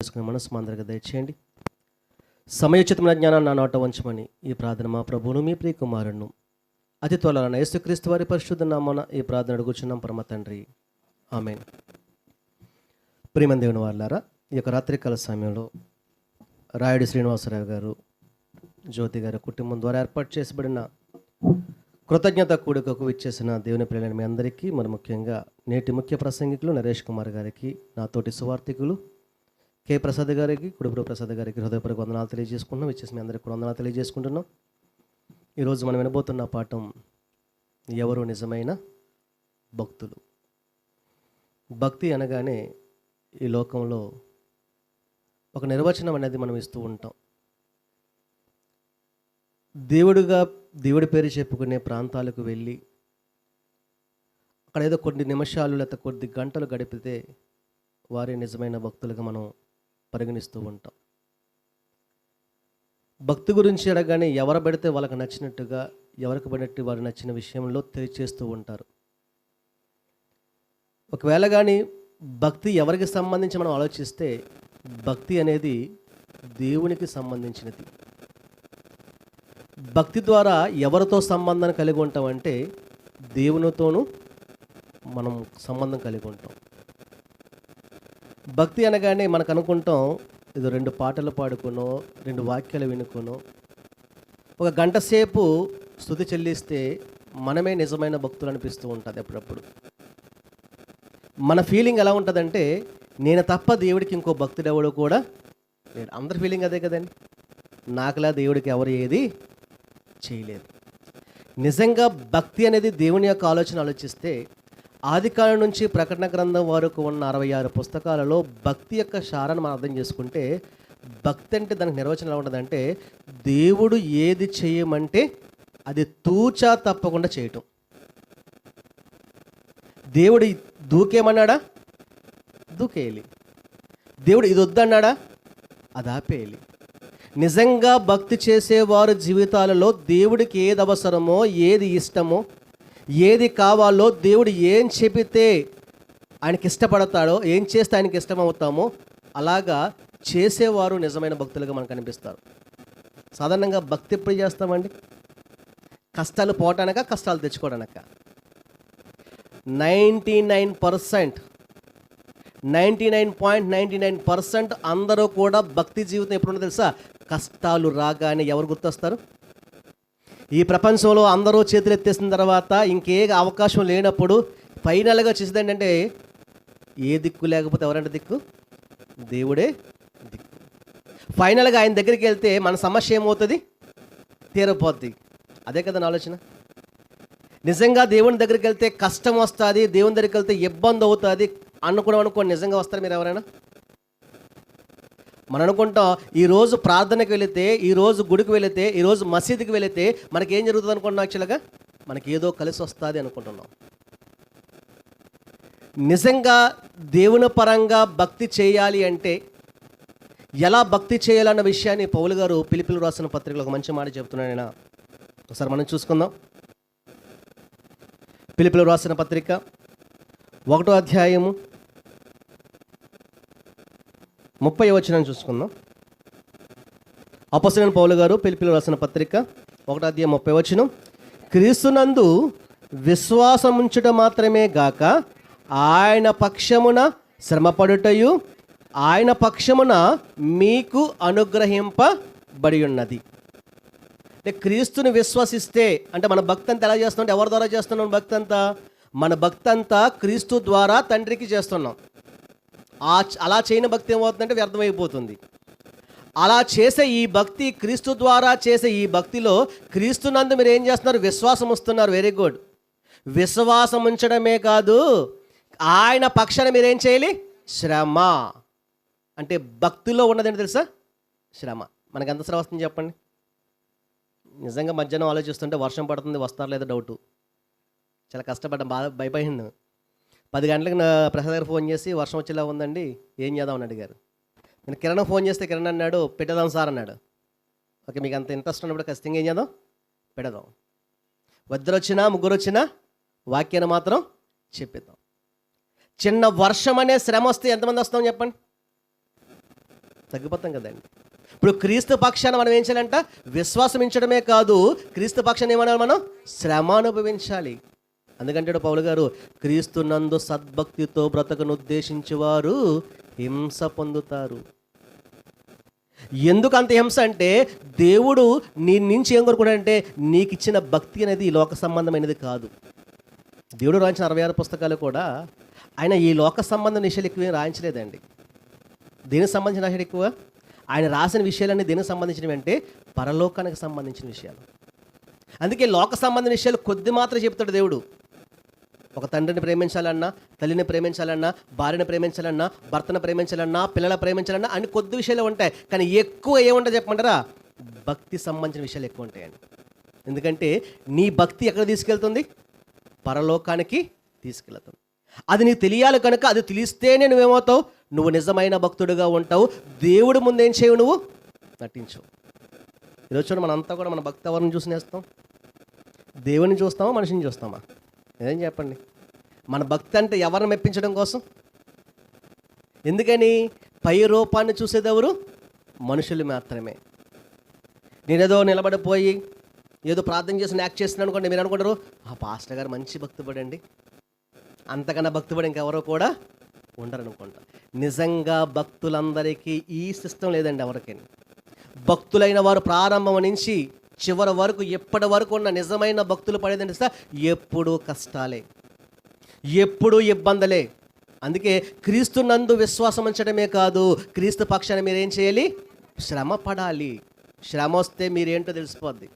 చేసుకునే మనసు మా అందరికి దయచేయండి. సమయోచితమైన జ్ఞానాన్ని నా నోట ఉంచమని ఈ ప్రార్థన మా ప్రభువును మీ ప్రియకుమారును అతి త్వరలో యేసుక్రీస్తు వారి పరిశుద్ధ నామన ఈ ప్రార్థన అడుగుచున్నాం పరమ తండ్రి. ఆమె ప్రియమన్ దేవుని ఈ యొక్క రాత్రికాల సమయంలో రాయుడు శ్రీనివాసరావు గారు జ్యోతి గారి కుటుంబం ద్వారా ఏర్పాటు చేసబడిన కృతజ్ఞత కూడికకు ఇచ్చేసిన దేవుని ప్రియులైన మీ అందరికీ మరి ముఖ్యంగా నేటి ముఖ్య ప్రసంగికులు నరేష్ కుమార్ గారికి నాతోటి సువార్థికులు కె ప్రసాద్ గారికి కుడుపురు ప్రసాద్ గారికి హృదయపూర్వక వందనాలు తెలియజేసుకుంటున్నాం. ఇచ్చేసి మీ అందరికీ కూడా వందనాలు తెలియజేసుకుంటున్నాం. ఈరోజు మనం వినబోతున్న పాఠం ఎవరు నిజమైన భక్తులు? భక్తి అనగానే ఈ లోకంలో ఒక నిర్వచనం అనేది మనం ఇస్తూ ఉంటాం. దేవుడుగా దేవుడి పేరు చెప్పుకునే ప్రాంతాలకు వెళ్ళి అక్కడ ఏదో కొన్ని నిమిషాలు లేకపోతే కొద్ది గంటలు గడిపితే వారి నిజమైన భక్తులుగా మనం పరిగణిస్తూ ఉంటాం. భక్తి గురించి అడగానే ఎవరు పెడితే వాళ్ళకి నచ్చినట్టుగా ఎవరికి పడినట్టు వారు నచ్చిన విషయంలో తెలియచేస్తూ ఉంటారు. ఒకవేళ కానీ భక్తి ఎవరికి సంబంధించి మనం ఆలోచిస్తే భక్తి అనేది దేవునికి సంబంధించినది. భక్తి ద్వారా ఎవరితో సంబంధం కలిగి ఉంటామంటే దేవునితోనూ మనం సంబంధం కలిగి ఉంటాం. భక్తి అనగానే మనకు అనుకుంటాం ఇది రెండు పాటలు పాడుకునో రెండు వాక్యాలు వినుకునో. ఒక గంట సేపు స్థుతి చెల్లిస్తే మనమే నిజమైన భక్తులు అనిపిస్తూ ఉంటుంది అప్పుడప్పుడు. మన ఫీలింగ్ ఎలా ఉంటుందంటే నేను తప్ప దేవుడికి ఇంకో భక్తుడు ఎవడు కూడా లేడు. అందరి ఫీలింగ్ అదే కదండి. నాకులా దేవుడికి ఎవరు ఏది చేయలేదు. నిజంగా భక్తి అనేది దేవుని యొక్క ఆలోచన ఆలోచిస్తే ఆదికాలం నుంచి ప్రకటన గ్రంథం వరకు ఉన్న అరవై ఆరు పుస్తకాలలో భక్తి యొక్క సారాన్ని మనం అర్థం చేసుకుంటే భక్తి అంటే దానికి నిర్వచనం ఎలా ఉంటుందంటే దేవుడు ఏది చేయమంటే అది తూచా తప్పకుండా చేయటం. దేవుడు దూకేమన్నాడా? దూకేయాలి. దేవుడు ఇది వద్దన్నాడా? అది ఆపేయాలి. నిజంగా భక్తి చేసేవారు జీవితాలలో దేవుడికి ఏది అవసరమో ఏది ఇష్టమో ఏది కావాలో దేవుడు ఏం చెబితే ఆయనకి ఇష్టపడతాడో ఏం చేస్తే ఆయనకి ఇష్టమవుతామో అలాగా చేసేవారు నిజమైన భక్తులుగా మనకు కనిపిస్తారు సాధారణంగా భక్తి ఎప్పుడు చేస్తామండి? కష్టాలు పోవటానక కష్టాలు తెచ్చుకోవడానక? Ninety nine percent ninety nine point ninety nine percent అందరూ కూడా భక్తి జీవితం ఎప్పుడున్నా తెలుసా? కష్టాలు రాగానే ఎవరు గుర్తొస్తారు? ఈ ప్రపంచంలో అందరూ చేతులు ఎత్తేసిన తర్వాత ఇంకే అవకాశం లేనప్పుడు ఫైనల్గా చేసేది ఏంటంటే ఏ దిక్కు లేకపోతే ఎవరంటే దిక్కు? దేవుడే దిక్కు. ఫైనల్గా ఆయన దగ్గరికి వెళ్తే మన సమస్య ఏమవుతుంది? తీరపోద్ది. అదే కదా నా ఆలోచన. నిజంగా దేవుని దగ్గరికి వెళ్తే కష్టం వస్తుంది దేవుని దగ్గరికి వెళ్తే ఇబ్బంది అవుతుంది అనుకోవడం అనుకోండి నిజంగా వస్తారు మీరు ఎవరైనా? మనం అనుకుంటాం ఈరోజు ప్రార్థనకు వెళితే ఈరోజు గుడికి వెళితే ఈరోజు మసీదుకి వెళితే మనకి ఏం జరుగుతుంది అనుకుంటున్నాం యాక్చువల్గా మనకి ఏదో కలిసి వస్తుంది అనుకుంటున్నాం. నిజంగా దేవుని పరంగా భక్తి చేయాలి అంటే ఎలా భక్తి చేయాలన్న విషయాన్ని పౌలు గారు పిలిపిలు రాసిన పత్రికలో ఒక మంచి మాట చెప్తున్నాడు నేను ఒకసారి మనం చూసుకుందాం. పిలిపిలు రాసిన పత్రిక ఒకటో అధ్యాయము ముప్పై వచనం చూసుకుందాం. అపసరైన పౌలు గారు పిలిపిలు రాసిన పత్రిక ఒకటి అధ్యాయం ముప్పై వచనం. క్రీస్తునందు విశ్వాసం ఉంచుట మాత్రమే గాక ఆయన పక్షమున శ్రమపడుటయు ఆయన పక్షమున మీకు అనుగ్రహింపబడి ఉన్నది అంటే క్రీస్తుని విశ్వసిస్తే అంటే మన భక్తి అంతా ఎలా చేస్తున్నాం ఎవరి ద్వారా చేస్తున్నాం భక్తి అంతా మన భక్తి అంతా క్రీస్తు ద్వారా తండ్రికి చేస్తున్నాం. ఆ అలా చేయని భక్తి ఏమవుతుందంటే వ్యర్థమైపోతుంది. అలా చేసే ఈ భక్తి క్రీస్తు ద్వారా చేసే ఈ భక్తిలో క్రీస్తునందు మీరు ఏం చేస్తున్నారు? విశ్వాసం వస్తున్నారు. వెరీ గుడ్ విశ్వాసం ఉంచడమే కాదు ఆయన పక్షాన మీరు ఏం చేయాలి? శ్రమ. అంటే భక్తిలో ఉన్నదేంటి తెలుసా? శ్రమ. మనకు ఎంత శ్రమ వస్తుంది చెప్పండి? నిజంగా మధ్యాహ్నం ఆలోచిస్తుంటే వర్షం పడుతుంది వస్తారు లేదా డౌటు చాలా కష్టపడ్డాం బాగా భయపడింది. పది గంటలకు నా ప్రసాద్ గారు ఫోన్ చేసి వర్షం వచ్చేలా ఉందండి ఏం చేద్దామని అడిగారు. నేను కిరణ్ ఫోన్ చేస్తే కిరణ్ అన్నాడు పెట్టదాం సార్ అన్నాడు. ఓకే మీకు అంత ఇంట్రెస్ట్ ఉన్నప్పుడు ఖచ్చితంగా ఏం చేద్దాం? పెడదాం ఇద్దరు వచ్చినా ముగ్గురు వచ్చినా వాక్యాన్ని మాత్రం చెప్పిద్దాం. చిన్న వర్షం అనే శ్రమ వస్తే ఎంతమంది వస్తాం చెప్పండి? తగ్గిపోతాం కదండి. ఇప్పుడు క్రీస్తు పక్షాన మనం ఏం చేయాలంట? విశ్వాసం ఇచ్చడమే కాదు క్రీస్తు పక్షాన్ని ఏమనాలి మనం? శ్రమ అనుభవించాలి. అందుకంటే పౌలు గారు క్రీస్తు నందు సద్భక్తితో బ్రతకను ఉద్దేశించేవారు హింస పొందుతారు. ఎందుకు అంత హింస అంటే దేవుడు నీ నుంచి ఏం కోరుకున్నాడంటే నీకు ఇచ్చిన భక్తి అనేది ఈ లోక సంబంధమైనది కాదు. దేవుడు రాయించిన అరవై ఆరు పుస్తకాలు కూడా ఆయన ఈ లోక సంబంధం విషయాలు ఎక్కువ ఏం రాయించలేదండి. దేనికి సంబంధించిన విషయాలు ఎక్కువ? ఆయన రాసిన విషయాలన్నీ దేనికి సంబంధించినవి అంటే పరలోకానికి సంబంధించిన విషయాలు. అందుకే లోక సంబంధించిన విషయాలు కొద్ది మాత్రం చెప్తాడు దేవుడు. ఒక తండ్రిని ప్రేమించాలన్నా తల్లిని ప్రేమించాలన్నా భార్యను ప్రేమించాలన్నా భర్తను ప్రేమించాలన్నా పిల్లల ప్రేమించాలన్నా అన్ని కొద్ది విషయాలు ఉంటాయి. కానీ ఎక్కువ ఏముంటాయి చెప్పమంటారా? భక్తి సంబంధించిన విషయాలు ఎక్కువ ఉంటాయండి. ఎందుకంటే నీ భక్తి ఎక్కడ తీసుకెళ్తుంది? పరలోకానికి తీసుకెళ్తుంది. అది నీకు తెలియాలి కనుక అది తెలిస్తేనే నువ్వేమవుతావు? నువ్వు నిజమైన భక్తుడుగా ఉంటావు. దేవుడు ముందేం చేయవు నువ్వు? నటించవు. ఈరోజు చూడండి మనంతా కూడా మన భక్తి ఎవరిని చూసి నేస్తాం దేవుని చూస్తామా మనిషిని చూస్తామా? ఏం చెప్పండి? మన భక్తి అంటే ఎవరిని మెప్పించడం కోసం? ఎందుకని? పై రూపాన్ని చూసేదెవరు మనుషులు మాత్రమే. నేనేదో నిలబడిపోయి ఏదో ప్రార్థన చేసి యాక్ట్ చేస్తున్నాను అనుకోండి మీరు అనుకుంటారు ఆ పాస్టర్ గారు మంచి భక్తిపడండి. అంతకన్నా భక్తిపడి ఇంకెవరో కూడా ఉండరనుకుంటా. నిజంగా భక్తులందరికీ ఈ సిస్టమ్ లేదండి ఎవరికైనా. భక్తులైన వారు ప్రారంభం నుంచి చివరి వరకు ఎప్పటి వరకు ఉన్న నిజమైన భక్తులు పడేదని సార్ ఎప్పుడూ కష్టాలే. ఎప్పుడూ ఇబ్బందులే. అందుకే క్రీస్తు నందు విశ్వాసం ఉంచడమే కాదు క్రీస్తు పక్షాన మీరేం చేయాలి? శ్రమ పడాలి. శ్రమ వస్తే మీరేంటో తెలిసిపోద్ది.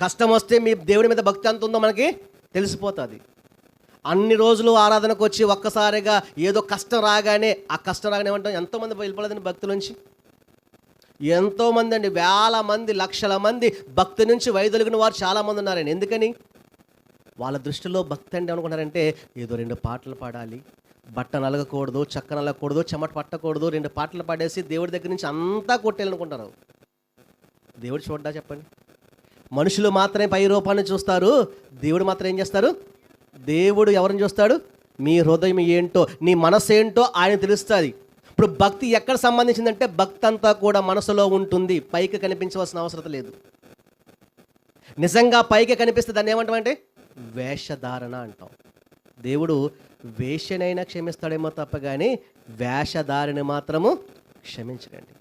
కష్టం వస్తే మీ దేవుడి మీద భక్తి ఎంత ఉందో మనకి తెలిసిపోతుంది. అన్ని రోజులు ఆరాధనకు వచ్చి ఒక్కసారిగా ఏదో కష్టం రాగానే ఆ కష్టం రాగానే ఉంటాం ఎంతోమంది వెళ్ళిపోలేదని భక్తుల నుంచి. ఎంతోమంది అండి వేల మంది లక్షల మంది భక్తి నుంచి వైదొలిగిన వారు చాలామంది ఉన్నారండి. ఎందుకని? వాళ్ళ దృష్టిలో భక్తి అంటే అనుకున్నారంటే ఏదో రెండు పాటలు పాడాలి బట్ట నలగకూడదు చక్క నలగకూడదు చెమట పట్టకూడదు రెండు పాటలు పాడేసి దేవుడి దగ్గర నుంచి అంతా కొట్టేయాలనుకుంటారు దేవుడు చూడ్డా చెప్పండి? మనుషులు మాత్రమే పై రూపాన్ని చూస్తారు దేవుడు మాత్రం ఏం చేస్తారు? దేవుడు ఎవరిని చూస్తాడు? మీ హృదయం ఏంటో నీ మనసు ఏంటో ఆయన తెలుస్తుంది. ఇప్పుడు భక్తి ఎక్కడ సంబంధించిందంటే భక్తి అంతా కూడా మనసులో ఉంటుంది పైకి కనిపించవలసిన అవసరం లేదు. నిజంగా పైకి కనిపిస్తే దాన్ని ఏమంటామంటే? వేషధారణ అంటాం. దేవుడు వేషనైనా క్షమిస్తాడేమో తప్ప కానీ వేషధారిని మాత్రము క్షమించకండి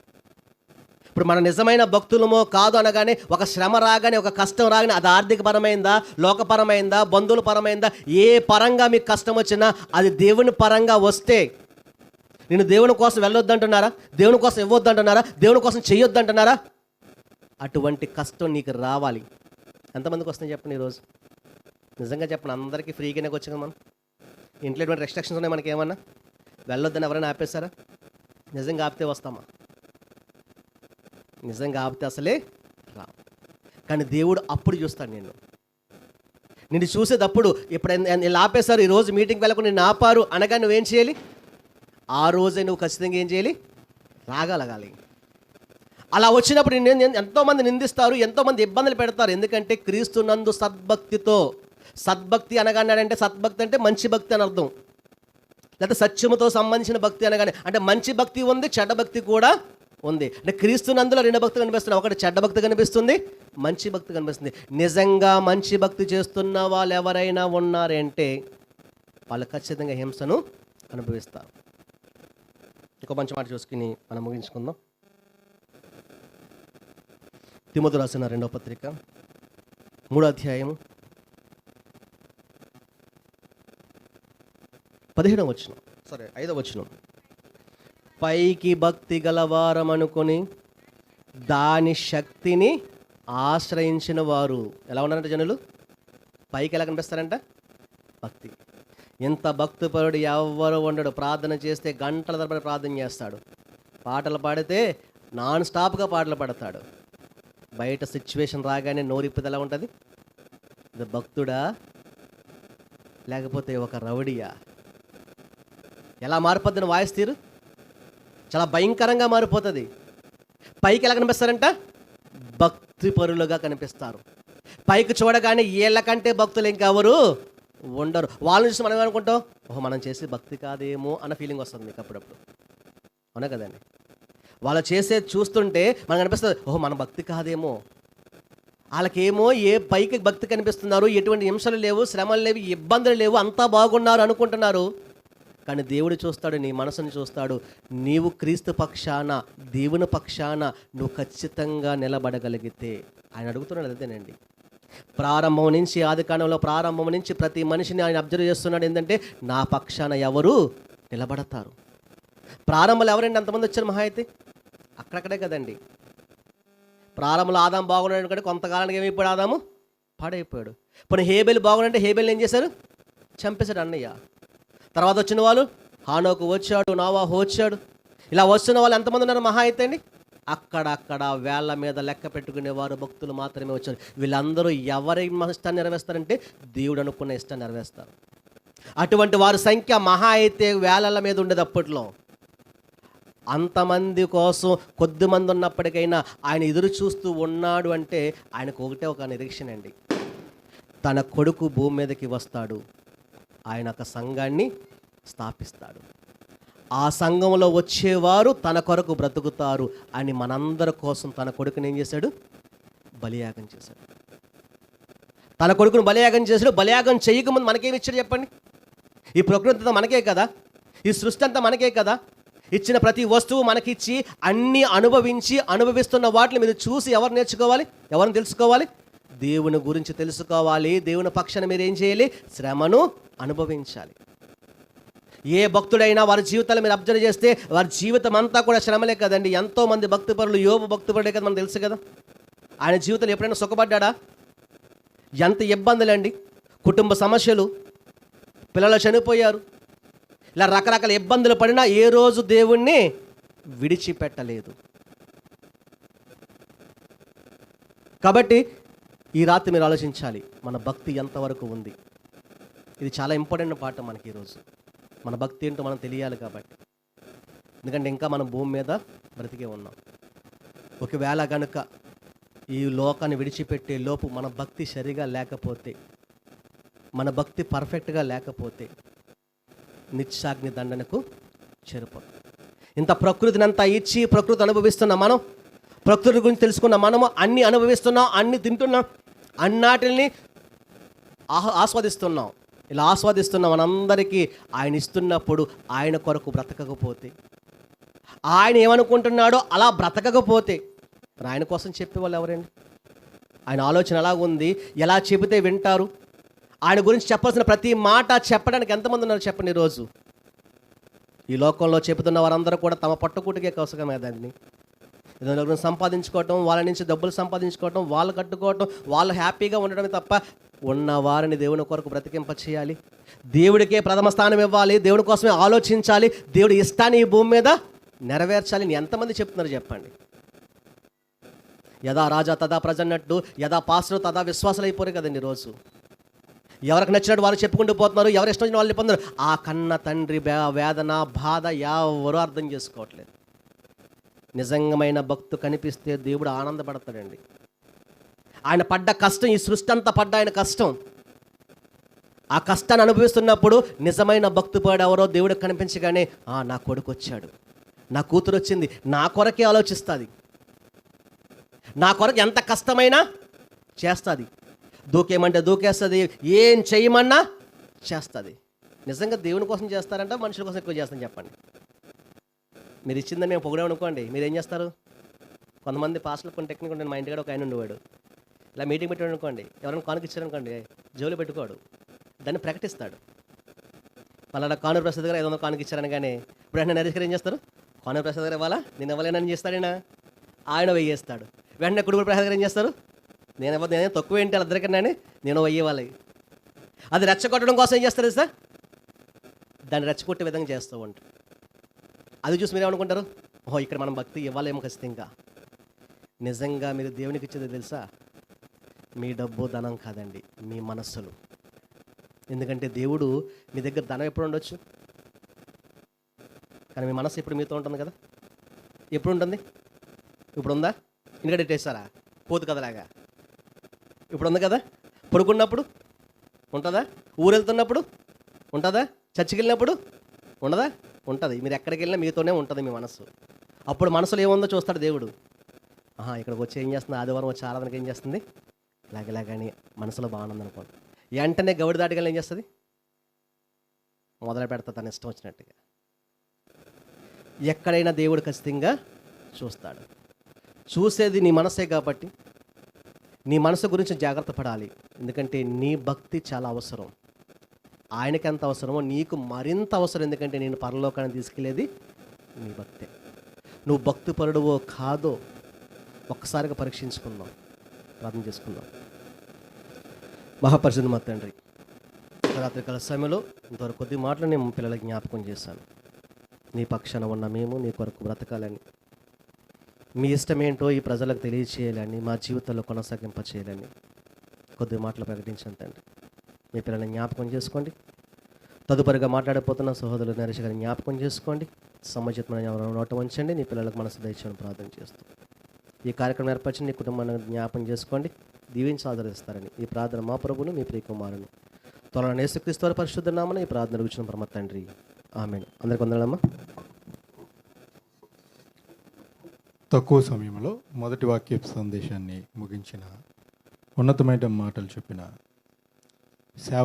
ఇప్పుడు మన నిజమైన భక్తులమో కాదు అనగానే ఒక శ్రమ రాగానే ఒక కష్టం రాగానే అది ఆర్థిక పరమైందా లోకపరమైందా బంధువుల పరమైందా ఏ పరంగా మీకు కష్టం వచ్చినా అది దేవుని పరంగా వస్తే నేను దేవుని కోసం వెళ్ళొద్దంటున్నారా? దేవుని కోసం ఇవ్వొద్దంటున్నారా? దేవుని కోసం చెయ్యొద్దంటున్నారా? అటువంటి కష్టం నీకు రావాలి. ఎంతమందికి వస్తుంది చెప్పండి ఈరోజు? నిజంగా చెప్పండి అందరికీ ఫ్రీగానే వచ్చింది మనం. ఇంట్లో ఎటువంటి రెస్ట్రిక్షన్స్ ఉన్నాయి మనకి ఏమన్నా? వెళ్ళొద్దని ఎవరైనా ఆపేశారా? నిజంగా ఆపితే వస్తామా? నిజంగా ఆపితే అసలే రా కానీ దేవుడు అప్పుడు చూస్తాడు నేను నిన్ను చూసేటప్పుడు ఇప్పుడు ఇలా ఆపేశారు ఈరోజు మీటింగ్కి వెళ్ళకుండా నిన్ను ఆపారు అనగా నువ్వేం చేయాలి? ఆ రోజే నువ్వు ఖచ్చితంగా ఏం చేయాలి? రాగలగాలి. అలా వచ్చినప్పుడు నిన్ను ఎంతోమంది నిందిస్తారు ఎంతోమంది ఇబ్బందులు పెడతారు. ఎందుకంటే క్రీస్తు నందు సద్భక్తితో సద్భక్తి అనగానే సద్భక్తి అంటే మంచి భక్తి అని అర్థం. లేకపోతే సత్యముతో సంబంధించిన భక్తి అనగానే అంటే మంచి భక్తి ఉంది చెడ్డ భక్తి కూడా ఉంది. అంటే క్రీస్తు నందులో రెండు భక్తి కనిపిస్తుంది ఒకటి చెడ్డ భక్తి కనిపిస్తుంది మంచి భక్తి కనిపిస్తుంది. నిజంగా మంచి భక్తి చేస్తున్న వాళ్ళు ఎవరైనా ఉన్నారంటే వాళ్ళు ఖచ్చితంగా హింసను అనుభవిస్తారు. ఇంకో మంచి మాట చూసుకుని మనం ముగించుకుందాం. తిమోతు రాసిన రెండవ పత్రిక మూడో అధ్యాయం పదిహేడవ వచ్చిన సరే ఐదవ వచ్చిన పైకి భక్తి గలవారం అనుకొని దాని శక్తిని ఆశ్రయించిన వారు ఎలా ఉన్నారంట జనులు? పైకి ఎలా కనిపిస్తారంట? భక్తి. ఇంత భక్తిపరుడు ఎవ్వరు ఉండడు. ప్రార్థన చేస్తే గంటల తరబడి ప్రార్థన చేస్తాడు. పాటలు పాడితే నాన్ స్టాప్గా పాటలు పాడతాడు. బయట సిచ్యువేషన్ రాగానే నోరిప్పది ఎలా ఉంటుంది? ఇది భక్తుడా? లేకపోతే ఒక రౌడియా? ఎలా మారిపోద్దని వాయిస్ తీరు? చాలా భయంకరంగా మారిపోతుంది. పైకి ఎలా కనిపిస్తారంట? భక్తి పరులుగా కనిపిస్తారు. పైకి చూడగానే వీళ్ళకంటే భక్తులు ఇంకెవరు? ఉండరు వాళ్ళని చూసి మనం ఏమనుకుంటాం? ఓహో మనం చేసే భక్తి కాదేమో అన్న ఫీలింగ్ వస్తుంది మీకు అప్పుడప్పుడు. అవునా కదండి? వాళ్ళు చేసేది చూస్తుంటే మనకు అనిపిస్తుంది ఓహో మన భక్తి కాదేమో. వాళ్ళకేమో ఏ పైకి భక్తి కనిపిస్తున్నారు ఎటువంటి హింసలు లేవు శ్రమలు లేవు ఇబ్బందులు లేవు అంతా బాగున్నారు అనుకుంటున్నారు. కానీ దేవుడు చూస్తాడు నీ మనసుని చూస్తాడు. నీవు క్రీస్తు పక్షాన దేవుని పక్షాన నువ్వు ఖచ్చితంగా నిలబడగలిగితే. ఆయన అడుగుతున్నాడు అదేనండి. ప్రారంభం నుంచి ఆది కాలంలో ప్రారంభం నుంచి ప్రతి మనిషిని ఆయన అబ్జర్వ్ చేస్తున్నాడు ఏంటంటే నా పక్షాన ఎవరు నిలబడతారు. ప్రారంభంలో ఎవరండి? అంతమంది వచ్చారు మహా అయితే? అక్కడక్కడే కదండి. ప్రారంభంలో ఆదాం బాగున్నాడు కంటే కొంతకాలానికి ఏమైపోయాడు ఆదాము? పాడైపోయాడు. పోనీ హేబెల్ బాగుంటే హేబెల్ ఏం చేశారు చంపేశాడు అన్నయ్య. తర్వాత వచ్చిన వాళ్ళు హానోకు వచ్చాడు నావాహు వచ్చాడు. ఇలా వస్తున్న వాళ్ళు ఎంతమంది ఉన్నారు మహా అయితే అండి? అక్కడక్కడ వేళ్ళ మీద లెక్క పెట్టుకునే వారు భక్తులు మాత్రమే వచ్చారు. వీళ్ళందరూ ఎవరి ఇష్టాన్ని నెరవేస్తారంటే దేవుడు అనుకున్న ఇష్టాన్ని నెరవేస్తారు అటువంటి వారి సంఖ్య మహా అయితే వేలల మీద ఉండేది అప్పట్లో. అంతమంది కోసం కొద్ది మంది ఉన్నప్పటికైనా ఆయన ఎదురు చూస్తూ ఉన్నాడు అంటే ఆయనకు ఒకటే ఒక నిరీక్షణ అండి. తన కొడుకు భూమి మీదకి వస్తాడు. ఆయన ఒక సంఘాన్ని స్థాపిస్తాడు. ఆ సంఘంలో వచ్చేవారు తన కొరకు బ్రతుకుతారు అని మనందరి కోసం తన కొడుకుని ఏం చేశాడు? బలియాగం చేశాడు. తన కొడుకును బలియాగం చేశాడు. బలియాగం చేయకముందు మనకేమి ఇచ్చాడు చెప్పండి? ఈ ప్రకృతి అంతా మనకే కదా? ఈ సృష్టి అంతా మనకే కదా? ఇచ్చిన ప్రతి వస్తువు మనకిచ్చి అన్నీ అనుభవించి అనుభవిస్తున్న వాటిని మీరు చూసి ఎవరు నేర్చుకోవాలి? ఎవరిని తెలుసుకోవాలి? దేవుని గురించి తెలుసుకోవాలి. దేవుని పక్షాన మీరు ఏం చేయాలి? శ్రమను అనుభవించాలి. ఏ భక్తుడైనా వారి జీవితాలు మీరు అబ్జర్వ్ చేస్తే వారి జీవితం అంతా కూడా శ్రమలే కదండి. ఎంతో మంది భక్తిపరులు భక్తి పరుడే కదా మనకు తెలుసు కదా. ఆయన జీవితంలో ఎప్పుడైనా సుఖపడ్డా ఎంత ఇబ్బందులండి. కుటుంబ సమస్యలు పిల్లలు చనిపోయారు. ఇలా రకరకాల ఇబ్బందులు పడినా ఏ రోజు దేవుణ్ణి విడిచిపెట్టలేదు. కాబట్టి ఈ రాత్రి మీరు ఆలోచించాలి మన భక్తి ఎంతవరకు ఉంది? ఇది చాలా ఇంపార్టెంట్ పాట మనకి ఈరోజు. మన భక్తి ఏంటో మనం తెలియాలి కాబట్టి. ఎందుకంటే ఇంకా మనం భూమి మీద బ్రతికే ఉన్నాం. ఒకవేళ కనుక ఈ లోకాన్ని విడిచిపెట్టే లోపు మన భక్తి సరిగా లేకపోతే మన భక్తి పర్ఫెక్ట్గా లేకపోతే నిత్యాగ్ని దండనకు చేరిపోతాం ఇంత ప్రకృతిని అంతా ఇచ్చి ప్రకృతి అనుభవిస్తున్న మనం ప్రకృతి గురించి తెలుసుకున్న మనము అన్ని అనుభవిస్తున్నాం అన్ని తింటున్నాం అన్నాటిని ఆహ్ ఆస్వాదిస్తున్నాం. ఇలా ఆస్వాదిస్తున్న మనందరికీ ఆయన ఇస్తున్నప్పుడు ఆయన కొరకు బ్రతకకపోతే ఆయన ఏమనుకుంటున్నాడో అలా బ్రతకకపోతే ఆయన కోసం చెప్పేవాళ్ళు ఎవరండి? ఆయన ఆలోచన ఎలా ఉంది ఎలా చెబితే వింటారు? ఆయన గురించి చెప్పాల్సిన ప్రతి మాట చెప్పడానికి ఎంతమంది ఉన్నారు చెప్పండి ఈరోజు? ఈ లోకంలో చెబుతున్న వారందరూ కూడా తమ పట్టుకుటికే కోసమే దాన్ని. ఏదైనా సంపాదించుకోవటం వాళ్ళ నుంచి డబ్బులు సంపాదించుకోవటం వాళ్ళు కట్టుకోవటం వాళ్ళు హ్యాపీగా ఉండడమే తప్ప ఉన్న వారిని దేవుని కొరకు బ్రతికింప చేయాలి దేవుడికే ప్రథమ స్థానం ఇవ్వాలి. దేవుడి కోసమే ఆలోచించాలి. దేవుడి ఇష్టాన్ని ఈ భూమి మీద నెరవేర్చాలి అని ఎంతమంది చెప్తున్నారు చెప్పండి. యదా రాజా తదా ప్రజన్నట్టు యదా పాస్టర్ తదా విశ్వాసాలు అయిపోరు కదండి రోజు. ఎవరికి నచ్చినట్టు వారు చెప్పుకుంటూ పోతున్నారు ఎవరు ఇష్టం వచ్చిన వాళ్ళు పొందరు ఆ కన్న తండ్రి వేదన బాధ ఎవరు అర్థం చేసుకోవట్లేదు. నిజంగమైన భక్తు కనిపిస్తే దేవుడు ఆనందపడతాడండి. ఆయన పడ్డ కష్టం ఈ సృష్టి అంతా పడ్డ ఆయన కష్టం. ఆ కష్టాన్ని అనుభవిస్తున్నప్పుడు నిజమైన భక్తు ఎవరో దేవుడు కనిపించగానే "ఆ, నా కొడుకు వచ్చాడు నా కూతురు వచ్చింది. నా కొరకే ఆలోచిస్తుంది. నా కొరకు ఎంత కష్టమైనా చేస్తుంది. దూకేమంటే దూకేస్తుంది. ఏం చేయమన్నా చేస్తుంది. నిజంగా దేవుని కోసం చేస్తారంట మనుషుల కోసం ఎక్కువ చేస్తాను చెప్పండి. మీరు ఇచ్చిందని మేము పొగిడాం అనుకోండి. మీరు ఏం చేస్తారు? కొంతమంది పాస్టర్లు కొన్ని టెక్నిక్ ఉంటుంది మా ఇంటికాడ ఒక ఆయన ఉండేవాడు. ఇలా మీటింగ్ పెట్టాడు అనుకోండి ఎవరైనా కానుక ఇచ్చారనుకోండి జోలు పెట్టుకోడు. దాన్ని ప్రకటిస్తాడు. పలానా కానూరు ప్రసాద్ గారు ఐదు వందల కానుక ఇచ్చారని కానీ ఇప్పుడు వెంటనే నరేష్ గారు ఏం చేస్తారు? కానూరు ప్రసాద్ గారు ఇవ్వాలా? నేను ఇవ్వలేనని చేస్తాడైనా ఆయన వెయ్యేస్తాడు. వెంటనే కుడుగుడు ప్రసాద్ గారు ఏం చేస్తారు? నేను ఇవ్వదు నేనే తక్కువ ఏంటి వాళ్ళిద్దరికన్నా నేను వెయ్యేవాలి. అది రెచ్చగొట్టడం కోసం ఏం చేస్తారు సార్ దాన్ని రెచ్చగొట్టే విధంగా చేస్తూ ఉంటారు. అది చూసి మీరు ఏమనుకుంటారు? ఓహో ఇక్కడ మనం భక్తి ఇవ్వాలేమో ఖచ్చితంగా. నిజంగా మీరు దేవునికి ఇచ్చేది తెలుసా? మీ డబ్బు ధనం కాదండి మీ మనస్సులు. ఎందుకంటే దేవుడు మీ దగ్గర ధనం ఎప్పుడు ఉండొచ్చు? కానీ మీ మనస్సు ఇప్పుడు మీతో ఉంటుంది కదా? ఎప్పుడు ఉంటుంది? ఇప్పుడు ఉందా? ఇంటికాడ ఇట్టేస్తారా పోతు కదలాగా ఇప్పుడు ఉంది కదా? పడుకున్నప్పుడు ఉంటుందా? ఊరు వెళ్తున్నప్పుడు ఉంటుందా? చర్చికి వెళ్ళినప్పుడు ఉండదా? ఉంటుంది. మీరు ఎక్కడికి వెళ్ళినా మీతోనే ఉంటుంది మీ మనసు అప్పుడు మనసులో ఏముందో చూస్తాడు దేవుడు. ఆహా ఇక్కడికి వచ్చి ఏం చేస్తుంది? ఆదివారం వచ్చి ఆరాధనకి ఏం చేస్తుంది? ఇలాగ మనసులో బాగుంది అనుకోండి వెంటనే గౌడి దాటిగా ఏం చేస్తుంది? మొదలు పెడతా తన ఇష్టం వచ్చినట్టుగా. ఎక్కడైనా దేవుడు ఖచ్చితంగా చూస్తాడు. చూసేది నీ మనసే కాబట్టి నీ మనసు గురించి జాగ్రత్త పడాలి. ఎందుకంటే నీ భక్తి చాలా అవసరం. ఆయనకి ఎంత అవసరమో నీకు మరింత అవసరం. ఎందుకంటే నేను పరలోకాన్ని తీసుకెళ్ళేది నీ భక్తే. నువ్వు భక్తి పరుడువో కాదో ఒక్కసారిగా పరీక్షించుకుందాం. ప్రార్థన చేసుకుందాం. మహాపరిశుద్ధ మా తండ్రి. రాత్రికాల సమయంలో ఇంతవరకు కొద్ది మాటలు నేను పిల్లలకు జ్ఞాపకం చేశాను. నీ పక్షాన ఉన్న మేము నీ కొరకు బ్రతకాలని. మీ ఇష్టమేంటో ఈ ప్రజలకు తెలియచేయాలని మా జీవితంలో కొనసాగింప చేయాలని కొద్ది మాటలు ప్రకటించాను తండ్రి. మీ పిల్లల్ని జ్ఞాపకం చేసుకోండి. తదుపరిగా మాట్లాడబోతున్న సహోదరులు నరేష్ గారిని జ్ఞాపకం చేసుకోండి. సముచితమైన నోట ఉంచండి. నీ పిల్లలకు మనసు దయచేయడం ప్రార్థన చేస్తూ. ఈ కార్యక్రమం ఏర్పరిచి నీ కుటుంబాన్ని జ్ఞాపకం చేసుకోండి. దీవించి ఆదరిస్తారని. ఈ ప్రార్థన మా ప్రభును మీ ప్రియకుమారును. త్వరలో నేసుక్రీస్తువారి పరిశుద్ధ నామన ఈ ప్రార్థన కూర్చున్న పరమ తండ్రి. ఆమె అందరికి వందనమ్మా తక్కువ సమయంలో మొదటి వాక్య సందేశాన్ని ముగించిన ఉన్నతమైన మాటలు చెప్పిన సేవ